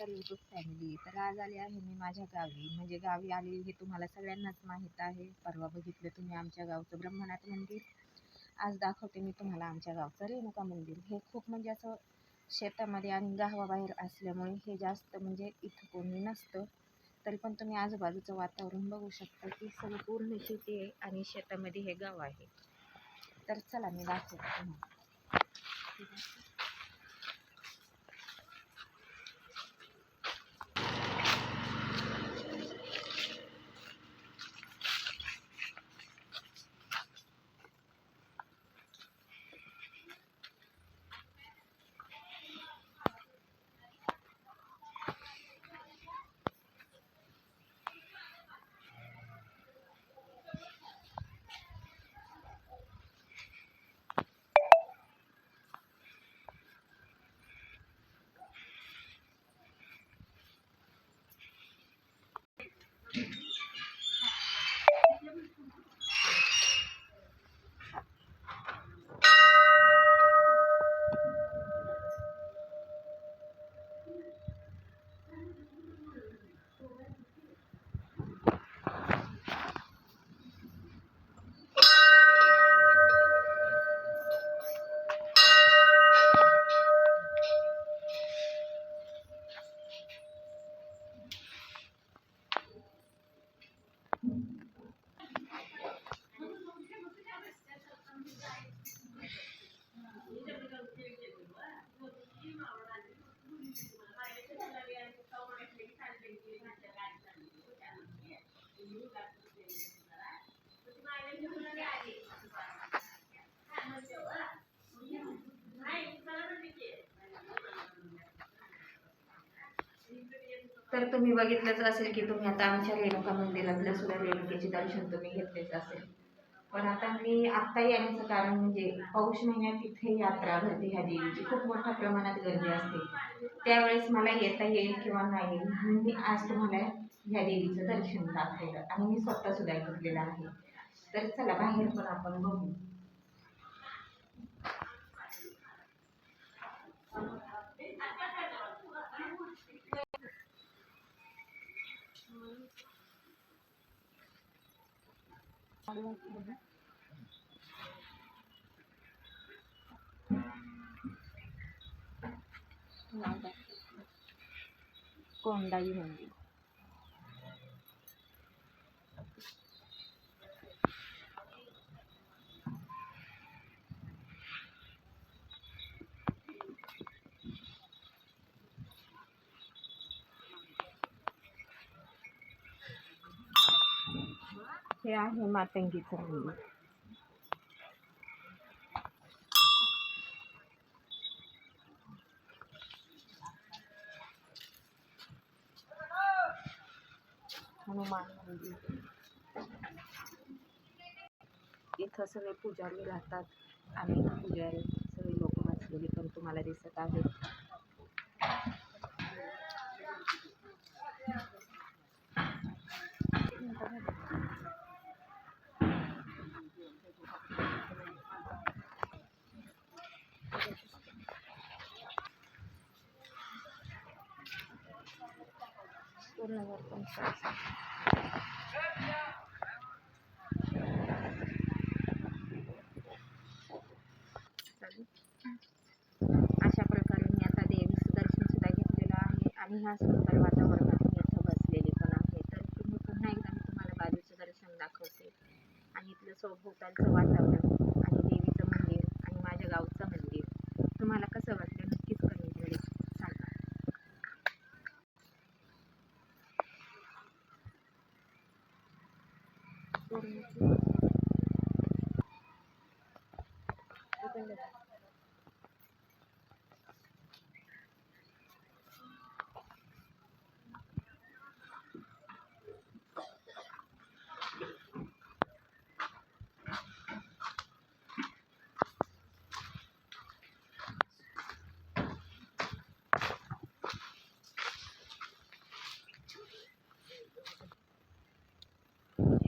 नमस्कार YouTube family तर आज आले आहे मी माझ्या गावी. म्हणजे गावी आले हे तुम्हाला सगळ्यांनाच माहीत आहे. परवा बघितलं तुम्ही आमच्या गावचं ब्रह्मनाथ मंदिर. आज दाखवते मी तुम्हाला आमच्या गावचं रेणुका मंदिर. हे खूप म्हणजे असं शेतामध्ये आणि गावाबाहेर असल्यामुळे हे जास्त म्हणजे इथं कोणी नसतं. तरी पण तुम्ही आजूबाजूचं वातावरण बघू शकता की सगळं पूर्ण शेती आहे आणि शेतामध्ये हे गाव आहे. तर चला मी दाखवते तुम्हाला. तर तुम्ही बघितलंच असेल की तुम्ही आता आमच्या रेणुका मंदिरातल्या सुद्धा रेणुकेचे दर्शन तुम्ही घेतलेच असेल. पण आता मी आत्ता येण्याचं कारण म्हणजे पौष महिन्यात इथे यात्रा भरते ह्या देवीची. खूप मोठ्या प्रमाणात गर्दी असते. त्यावेळेस मला येता येईल किंवा नाही येईल म्हणून मी आज तुम्हाला ह्या देवीचं दर्शन दाखवलं. आणि मी स्वतः सुद्धा घेतलेलं आहे. तर चला बाहेर पण आपण बघू. कोंडाई मंदिर. हे आहे मातंगीचं मंदिर हनुमान मंदिर इथं सगळे पुजारी राहतात आणि पुजारी सगळे लोक बसलेली पण तुम्हाला दिसत आहेत पूर्ण भरपूर अशा प्रकारे मी आता देवीचं दर्शन सुद्धा घेतलेलं आहे आणि ह्या सुंदर वातावरणात मी इथं बसलेली पण आहे. तर तुम्ही पुन्हा एकदा मी तुम्हाला बाजूचं दर्शन दाखवते आणि इथलं सभोवतालचं वातावरण করে নিচ্ছি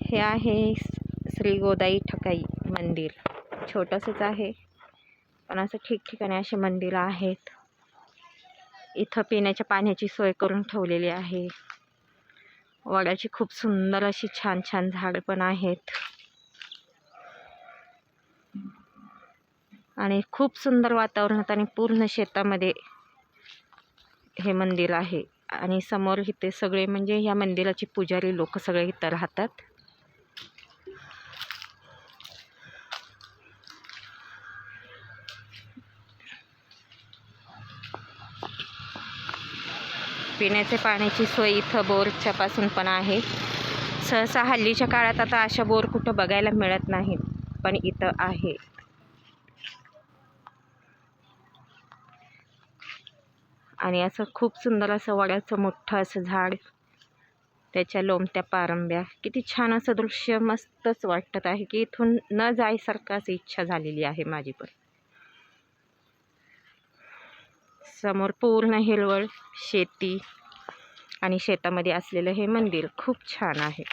हे आहे श्री गोदाई ठकाई मंदिर. छोटंसंच आहे पण असं ठिकठिकाणी असे मंदिरं आहेत. इथं पिण्याच्या पाण्याची सोय करून ठेवलेली आहे. वडाची खूप सुंदर अशी छान छान झाडं पण आहेत. आणि खूप सुंदर वातावरणात आणि पूर्ण शेतामध्ये हे मंदिर आहे. आणि समोर इथे सगळे म्हणजे ह्या मंदिराचे पुजारी लोक सगळे इथं राहतात. पिण्याच्या पाण्याची सोय इथं बोरच्यापासून पण आहे. सहसा हल्लीच्या काळात आता अशा बोर कुठं बघायला मिळत नाहीत पण इथं आहे. आणि असं खूप सुंदर असं वड्याचं मोठं असं झाड त्याच्या लोमत्या पारंब्या. किती छान असं दृश्य मस्तच वाटत आहे की इथून न जायसारखं असं इच्छा झालेली आहे माझी पण. समोर पूर्ण हिरवळ शेती आणि शेतामध्ये असलेलं हे मंदिर खूप छान आहे.